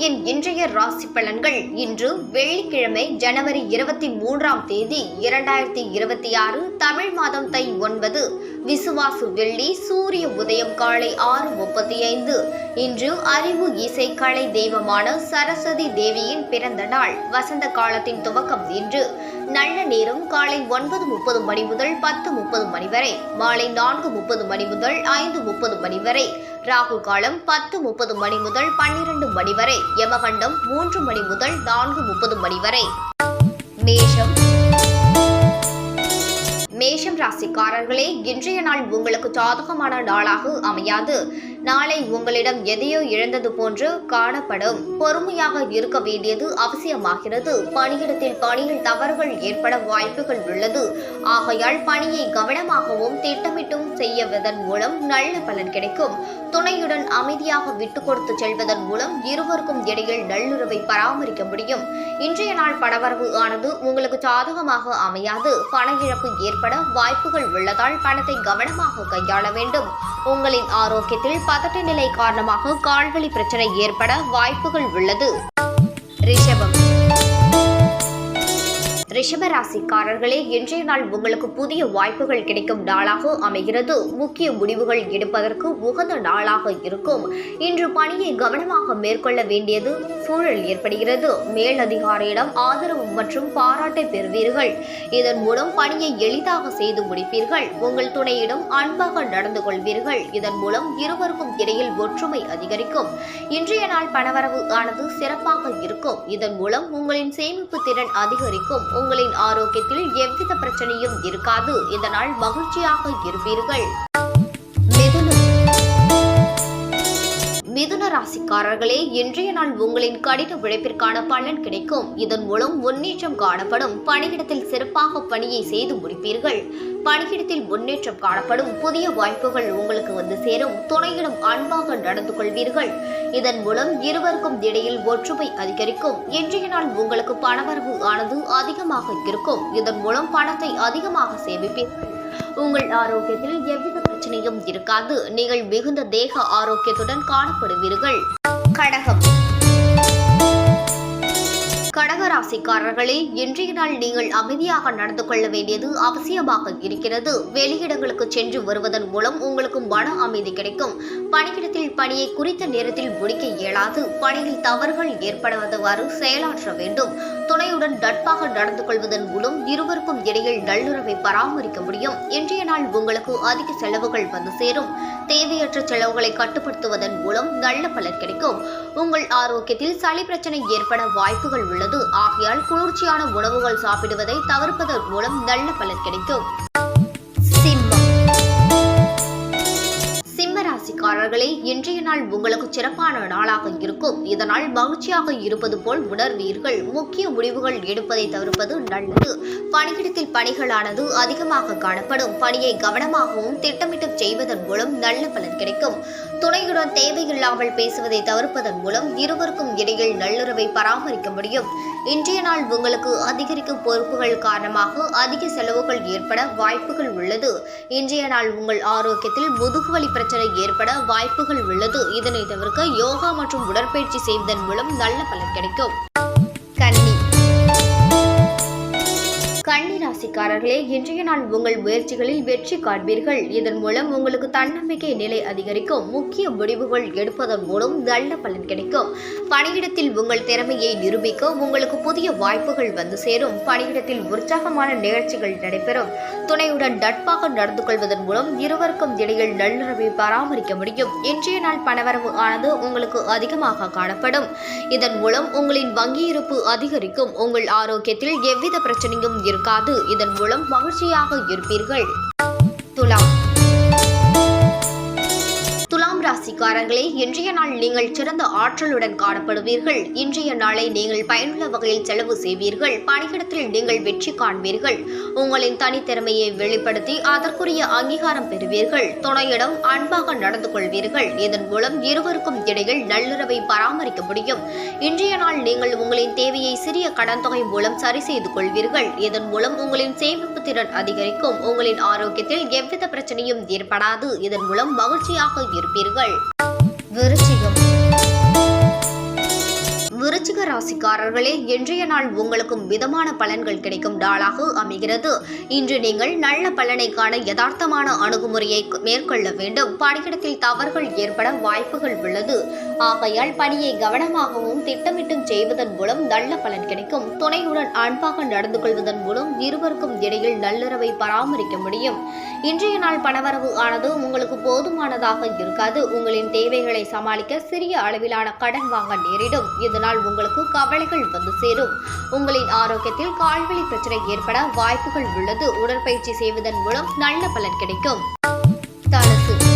ராசியின் இன்றைய ராசி பலன்கள் இன்று வெள்ளிக்கிழமை ஜனவரி இருபத்தி மூன்றாம் தேதி இரண்டாயிரத்தி இருபத்தி ஆறு தமிழ் மாதம் தை ஒன்பது. விசுவாசு வெள்ளி சூரிய உதயம் காலை ஆறு முப்பத்தி ஐந்து இன்று அறிவு இசை கலை தெய்வமான சரஸ்வதி தேவியின் பிறந்த நாள். வசந்த காலத்தின் துவக்கம் இன்று. நல்ல நேரம் காலை ஒன்பது முப்பது மணி முதல் பத்து முப்பது மணி வரை. மாலை நான்கு முப்பது மணி முதல் ஐந்து முப்பது மணி வரை. ராகு காலம் பத்து முப்பது மணி முதல் பன்னிரண்டு மணி வரை. யமகண்டம் மூன்று மணி முதல் நான்கு முப்பது மணி வரை. மேஷம் மேஷம் ராசிக்காரர்களே இன்றைய நாள் உங்களுக்கு சாதகமான நாளாக அமையாது. நாளை உங்களிடம் எதையோ இழந்தது போன்று காணப்படும். பொறுமையாக இருக்க வேண்டியது அவசியமாகிறது. பணியிடத்தில் பணியில் தவறுகள் ஏற்பட வாய்ப்புகள் உள்ளது. ஆகையால் பணியை கவனமாகவும் திட்டமிட்டும் செய்வதன் மூலம் நல்ல பலன் கிடைக்கும். துணையுடன் அமைதியாக விட்டு கொடுத்து செல்வதன் மூலம் இருவருக்கும் இடையில் நல்லுறவை பராமரிக்க முடியும். இன்றைய நாள் பணவரவு ஆனது உங்களுக்கு சாதகமாக அமையாது. பண இழப்பு ஏற்பட வாய்ப்புகள் உள்ளதால் பணத்தை கவனமாக கையாள வேண்டும். உங்களின் ஆரோக்கியத்தில் பதட்ட நிலை காரணமாக கால்வழி பிரச்சனை ஏற்பட வாய்ப்புகள் உள்ளது. ரிஷபம். ரிஷபராசிக்காரர்களே இன்றைய நாள் உங்களுக்கு புதிய வாய்ப்புகள் கிடைக்கும் நாளாக அமைகிறது. முக்கிய முடிவுகள் எடுப்பதற்கு உகந்த நாளாக இருக்கும். இன்று பணியை கவனமாக மேற்கொள்ள வேண்டியது சூழல் ஏற்படுகிறது. மேலதிகாரியிடம் ஆதரவு மற்றும் பாராட்டை பெறுவீர்கள். இதன் மூலம் பணியை எளிதாக செய்து முடிப்பீர்கள். உங்கள் துணையிடம் அன்பாக நடந்து கொள்வீர்கள். இதன் மூலம் இருவருக்கும் இடையில் ஒற்றுமை அதிகரிக்கும். இன்றைய நாள் பணவரவு ஆனது சிறப்பாக இருக்கும். இதன் மூலம் உங்களின் சேமிப்பு திறன் அதிகரிக்கும். உங்களின் ஆரோக்கியத்தில் எவ்வித பிரச்சனையும் இருக்காது. இதனால் மகிழ்ச்சியாக இருப்பீர்கள். மிதுன ராசிக்காரர்களே இன்றைய நாள் உங்களின் கடின உழைப்பிற்கான பலன் கிடைக்கும். இதன் மூலம் முன்னேற்றம் காணப்படும். பணியிடத்தில் சிறப்பாக பணியை செய்து முடிப்பீர்கள். பணியிடத்தில் முன்னேற்றம் காணப்படும். புதிய வாய்ப்புகள் உங்களுக்கு வந்து சேரும். துணையிடம் அன்பாக நடந்து கொள்வீர்கள். இதன் மூலம் இருவருக்கும் இடையில் ஒற்றுமை அதிகரிக்கும். இன்றைய நாள் உங்களுக்கு பணவரவு ஆனது அதிகமாக இருக்கும். இதன் மூலம் பணத்தை அதிகமாக சேமிப்பீர்கள். உங்கள் ஆரோக்கியத்தில் எவ்வித பிரச்சனையும் இருக்காது. நீங்கள் மிகுந்த தேக ஆரோக்கியத்துடன் காணப்படுவீர்கள். கடகம். கடகராசிக்காரர்களே இன்றைய நாள் நீங்கள் அமைதியாக நடந்து கொள்ள வேண்டியது அவசியமாக இருக்கிறது. வெளியிடங்களுக்கு சென்று வருவதன் மூலம் உங்களுக்கு மன அமைதி கிடைக்கும். பணியிடத்தில் பணியை குறித்த நேரத்தில் முடிக்க இயலாது. பணியில் தவறுகள் ஏற்படாதவாறு செயலாற்ற வேண்டும். துணையுடன் நட்பாக நடந்து கொள்வதன் மூலம் இருவருக்கும் இடையில் நல்லுறவை பராமரிக்க முடியும். இன்றைய நாள் உங்களுக்கு அதிக செலவுகள் வந்து சேரும். தேவையற்ற செலவுகளை கட்டுப்படுத்துவதன் மூலம் நல்ல பலன் கிடைக்கும். உங்கள் ஆரோக்கியத்தில் சளி பிரச்சனை ஏற்பட வாய்ப்புகள் உள்ளது. ஆகையால் குளிர்ச்சியான உணவுகள் சாப்பிடுவதை தவிர்ப்பதன் மூலம் நல்ல பலன் கிடைக்கும். ராசிக்காரர்களே இன்றைய நாள் உங்களுக்கு சிறப்பான நாளாக இருக்கும். இதனால் மகிழ்ச்சியாக இருப்பது போல் உணர்வீர்கள். முக்கிய முடிவுகள் எடுப்பதை தவிர்ப்பது நல்லது. பணியிடத்தில் பணிகளானது அதிகமாக காணப்படும். பணியை கவனமாகவும் திட்டமிட்டு செய்வதன் மூலம் நல்ல பலன் கிடைக்கும். துணையுடன் தேவையில்லாமல் பேசுவதை தவிர்ப்பதன் மூலம் இருவருக்கும் இடையில் நல்லுறவை பராமரிக்க முடியும். இன்றைய நாள் உங்களுக்கு அதிகரிக்கும் பொறுப்புகள் காரணமாக அதிக செலவுகள் ஏற்பட வாய்ப்புகள் உள்ளது. இன்றைய நாள் உங்கள் ஆரோக்கியத்தில் முதுகுவலி பிரச்சனை ஏற்பட வாய்ப்புகள் உள்ளது. இதனை தவிர்க்க யோகா மற்றும் உடற்பயிற்சி செய்வதன் மூலம் நல்ல பலன் கிடைக்கும். ராசிக்காரர்களே இன்றைய நாள் உங்கள் முயற்சிகளில் வெற்றி காண்பீர்கள். இதன் மூலம் உங்களுக்கு தன்னம்பிக்கை நிலை அதிகரிக்கும். முக்கிய முடிவுகள் எடுப்பதன் மூலம் நல்ல பலன் கிடைக்கும். பணியிடத்தில் உங்கள் திறமையை நிரூபிக்க உங்களுக்கு புதிய வாய்ப்புகள் வந்து சேரும். பணியிடத்தில் உற்சாகமான நிகழ்ச்சிகள் நடைபெறும். துணையுடன் நட்பாக நடந்து கொள்வதன் மூலம் இருவருக்கும் இடையில் நல்லுறவை பராமரிக்க முடியும். இன்றைய நாள் பணவரவு ஆனது உங்களுக்கு அதிகமாக காணப்படும். இதன் மூலம் உங்களின் வங்கி இருப்பு அதிகரிக்கும். உங்கள் ஆரோக்கியத்தில் எவ்வித பிரச்சனையும் இருக்காது. இதன் மூலம் மகிழ்ச்சியாக இருப்பீர்கள். துலாம் துலாம் இன்றைய நாள் நீங்கள் சிறந்த ஆற்றலுடன் காணப்படுவீர்கள். இன்றைய நாளை நீங்கள் பயனுள்ள வகையில் செலவு செய்வீர்கள். பணியிடத்தில் நீங்கள் வெற்றி காண்பீர்கள். உங்களின் தனித்திறமையை வெளிப்படுத்தி அதற்குரிய அங்கீகாரம் பெறுவீர்கள். துணையிடம் அன்பாக நடந்து கொள்வீர்கள். இதன் மூலம் இருவருக்கும் இடையில் நல்லுறவை பராமரிக்க முடியும். இன்றைய நாள் நீங்கள் உங்களின் தேவையை சிறிய கடன் தொகை மூலம் சரி செய்து கொள்வீர்கள். இதன் மூலம் உங்களின் சேமிப்பு திறன் அதிகரிக்கும். உங்களின் ஆரோக்கியத்தில் எவ்வித பிரச்சனையும் ஏற்படாது. இதன் மூலம் மகிழ்ச்சியாக இருப்பீர்கள். விருச்சிகம். விருச்சிக ராசிக்காரர்களே இன்றைய நாள் உங்களுக்கும் மிதமான பலன்கள் கிடைக்கும் நாளாக அமைகிறது. இன்று நீங்கள் நல்ல பலனை காண யதார்த்தமான அணுகுமுறையை மேற்கொள்ள வேண்டும். பணியிடத்தில் தவறுகள் ஏற்பட வாய்ப்புகள் உள்ளது. ஆகையால் பணியை கவனமாகவும் திட்டமிட்டும் செய்வதன் மூலம் நல்ல பலன் கிடைக்கும். துணையுடன் அன்பாக நடந்து கொள்வதன் மூலம் இருவருக்கும் இடையில் நல்லுறவை பராமரிக்க முடியும். இன்றைய நாள் பணவரவு ஆனது உங்களுக்கு போதுமானதாக இருக்காது. உங்களின் தேவைகளை சமாளிக்க சிறிய அளவிலான கடன் வாங்க நேரிடும். இதனால் உங்களுக்கு கவலைகள் வந்து சேரும். உங்களின் ஆரோக்கியத்தில் கால்வழி பிரச்சனை ஏற்பட வாய்ப்புகள் உள்ளது. உடற்பயிற்சி செய்வதன் மூலம் நல்ல பலன் கிடைக்கும். தனசு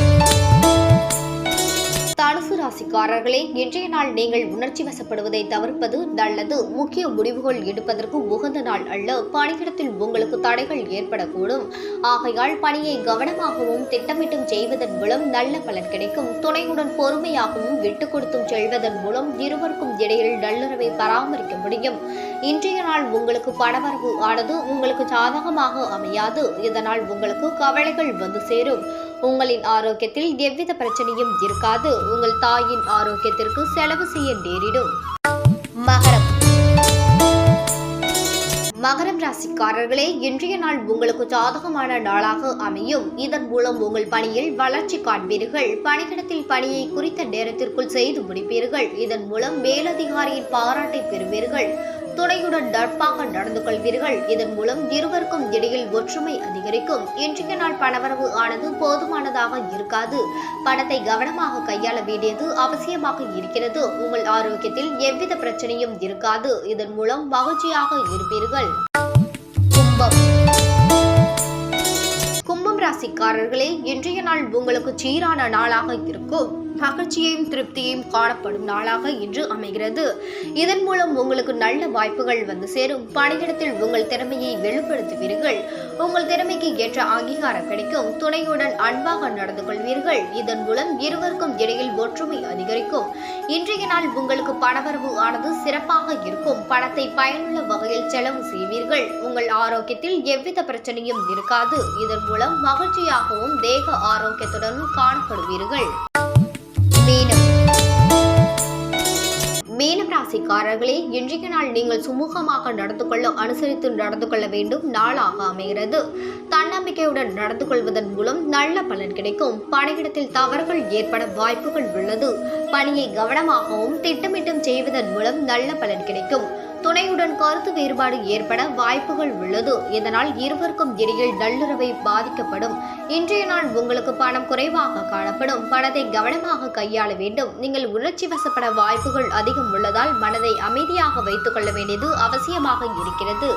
ராசிக்காரர்களே இன்றைய நாள் நீங்கள் உணர்ச்சி வசப்படுவதை தவிர்ப்பது நல்லது. முக்கிய முடிவுகள் எடுப்பதற்கு உகந்த நாள் அல்ல. பணியிடத்தில் உங்களுக்கு தடைகள் ஏற்படக்கூடும். ஆகையால் பணியை கவனமாகவும் திட்டமிட்டும் செய்வதன் மூலம் நல்ல பலன் கிடைக்கும். துணையுடன் பொறுமையாகவும் விட்டு கொடுத்தும் செல்வதன் மூலம் இருவருக்கும் இடையில் நல்லுறவை பராமரிக்க முடியும். இன்றைய நாள் உங்களுக்கு பணவரவு ஆனது உங்களுக்கு சாதகமாக அமையாது. இதனால் உங்களுக்கு கவலைகள் வந்து சேரும். உங்களின் ஆரோக்கியத்தில் எவ்வித பிரச்சனையும் இருக்காது. உங்கள் தாயின் ஆரோக்கியத்திற்கு செலவு செய்ய நேரிடும். மகரம். மகரம் ராசிக்காரர்களே இன்றைய நாள் உங்களுக்கு சாதகமான நாளாக அமையும். இதன் மூலம் உங்கள் பணியில் வளர்ச்சி காண்பீர்கள். பணியிடத்தில் பணியை குறித்த நேரத்திற்குள் செய்து முடிப்பீர்கள். இதன் மூலம் மேலதிகாரியின் பாராட்டை பெறுவீர்கள். துணையுடன் நட்பாக நடந்து கொள்வீர்கள். இதன் மூலம் இருவருக்கும் இடையில் ஒற்றுமை அதிகரிக்கும். இன்றைய நாள் பணவரவு ஆனது போதுமானதாக இருக்காது. பணத்தை கவனமாக கையாள வேண்டியது அவசியமாக இருக்கிறது. உங்கள் ஆரோக்கியத்தில் எவ்வித பிரச்சனையும் இருக்காது. இதன் மூலம் மகிழ்ச்சியாக இருப்பீர்கள். கும்பம். கும்பம் ராசிக்காரர்களே இன்றைய நாள் உங்களுக்கு சீரான நாளாக இருக்கும். மகிழ்ச்சியையும் திருப்தியையும் காணப்படும் நாளாக இன்று அமைகிறது. இதன் மூலம் உங்களுக்கு நல்ல வாய்ப்புகள் வந்து சேரும். பணியிடத்தில் உங்கள் திறமையை வெளிப்படுத்துவீர்கள். உங்கள் திறமைக்கு ஏற்ற அங்கீகாரம் கிடைக்கும். துணையுடன் அன்பாக நடந்து கொள்வீர்கள். இதன் மூலம் இருவருக்கும் இடையில் ஒற்றுமை அதிகரிக்கும். இன்றைய நாள் உங்களுக்கு பணவரவு ஆனது சிறப்பாக இருக்கும். பணத்தை பயனுள்ள வகையில் செலவு செய்வீர்கள். உங்கள் ஆரோக்கியத்தில் எவ்வித பிரச்சனையும் இருக்காது. இதன் மூலம் மகிழ்ச்சியாகவும் தேக ஆரோக்கியத்துடனும் காணப்படுவீர்கள். ராசிக்காரர்களே இன்றைய நாள் நீங்கள் சுமூகமாக நடந்து கொள்ள அனுசரித்து நடந்து கொள்ள வேண்டும். நாளாக அமைகிறது. தன்னம்பிக்கையுடன் நடந்து கொள்வதன் மூலம் நல்ல பலன் கிடைக்கும். பணியிடத்தில் தவறுகள் ஏற்பட வாய்ப்புகள் உள்ளது. பணியை கவனமாகவும் திட்டமிட்டும் செய்வதன் மூலம் நல்ல பலன் கிடைக்கும். துணையுடன் கருத்து வேறுபாடு ஏற்பட வாய்ப்புகள் உள்ளது. இதனால் இருவருக்கும் இடையில் நள்ளுறவை பாதிக்கப்படும். இன்றைய நாள் உங்களுக்கு பணம் குறைவாக காணப்படும். பணத்தை கவனமாக கையாள வேண்டும். நீங்கள் உணர்ச்சி வசப்பட வாய்ப்புகள் அதிகம் உள்ளதால் மனதை அமைதியாக வைத்துக் கொள்ள வேண்டியது அவசியமாக இருக்கிறது.